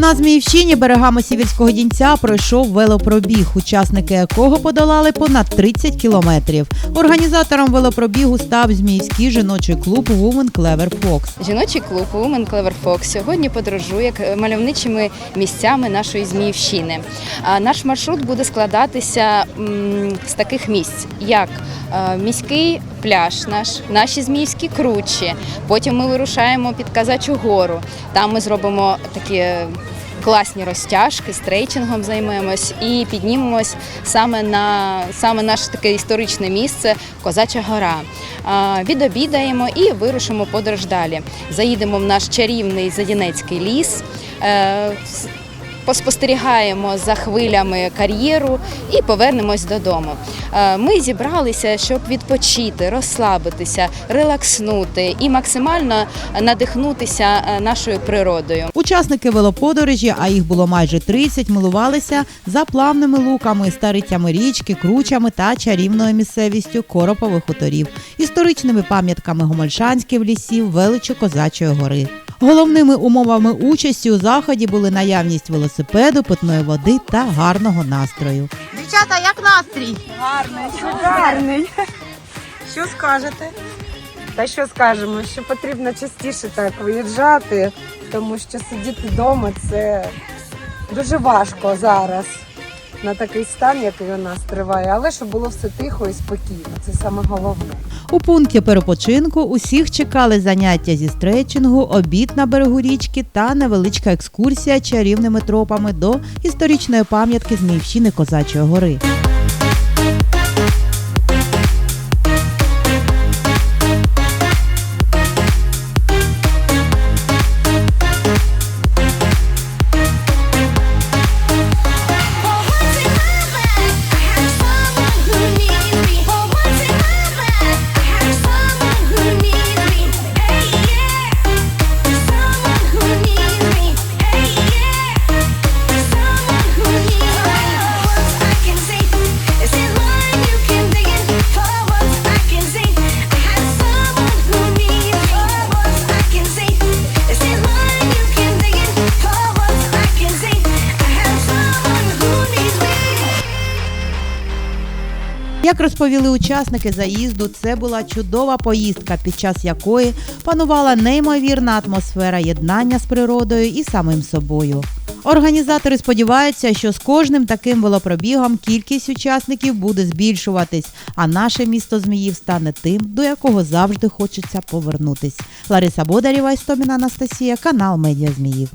На Зміївщині берегами Сіверського дінця пройшов велопробіг, учасники якого подолали понад 30 кілометрів. Організатором велопробігу став Зміївський жіночий клуб Women Clever Fox. Жіночий клуб Women Clever Fox сьогодні подорожує мальовничими місцями нашої Зміївщини. А Наш маршрут буде складатися з таких місць, як е, міський пляж, наш, наші зміївські кручі. Потім ми вирушаємо під Казачу гору. Там ми зробимо такі. Е, Класні розтяжки, стрейчингом займемось і піднімемось саме на саме наше таке історичне місце Козача гора. Відобідаємо і вирушимо подорож далі. Заїдемо в наш чарівний Задінецький ліс. Поспостерігаємо за хвилями кар'єру і повернемось додому. Е, Ми зібралися, щоб відпочити, розслабитися, релакснути і максимально надихнутися е, нашою природою. Учасники велоподорожі, а їх було майже 30, милувалися заплавними луками, старицями річки, кручами та чарівною місцевістю Коропових хуторів, історичними пам'ятками Гомольшанських лісів, величу Козачої гори. Головними умовами участі у заході були наявність велосипеду, питної води та гарного настрою. Дівчата, як настрій? Гарний, шикарний. Що скажете? Та що скажемо, що потрібно частіше так виїжджати, тому що сидіти вдома це дуже важко зараз на такий стан, який у нас триває, але щоб було все тихо і спокійно. Це саме головне. У пункті перепочинку усіх чекали заняття зі стречингу, обід на берегу річки та невеличка екскурсія чарівними тропами до історичної пам'ятки Зміївщини Козачої гори. Як розповіли учасники заїзду, це була чудова поїздка, під час якої панувала неймовірна атмосфера єднання з природою і самим собою. Організатори сподіваються, що з кожним таким велопробігом кількість учасників буде збільшуватись, а наше місто Зміїв стане тим, до якого завжди хочеться повернутись. Лариса Бодарєва, Істоміна Анастасія, канал Медіа Зміїв.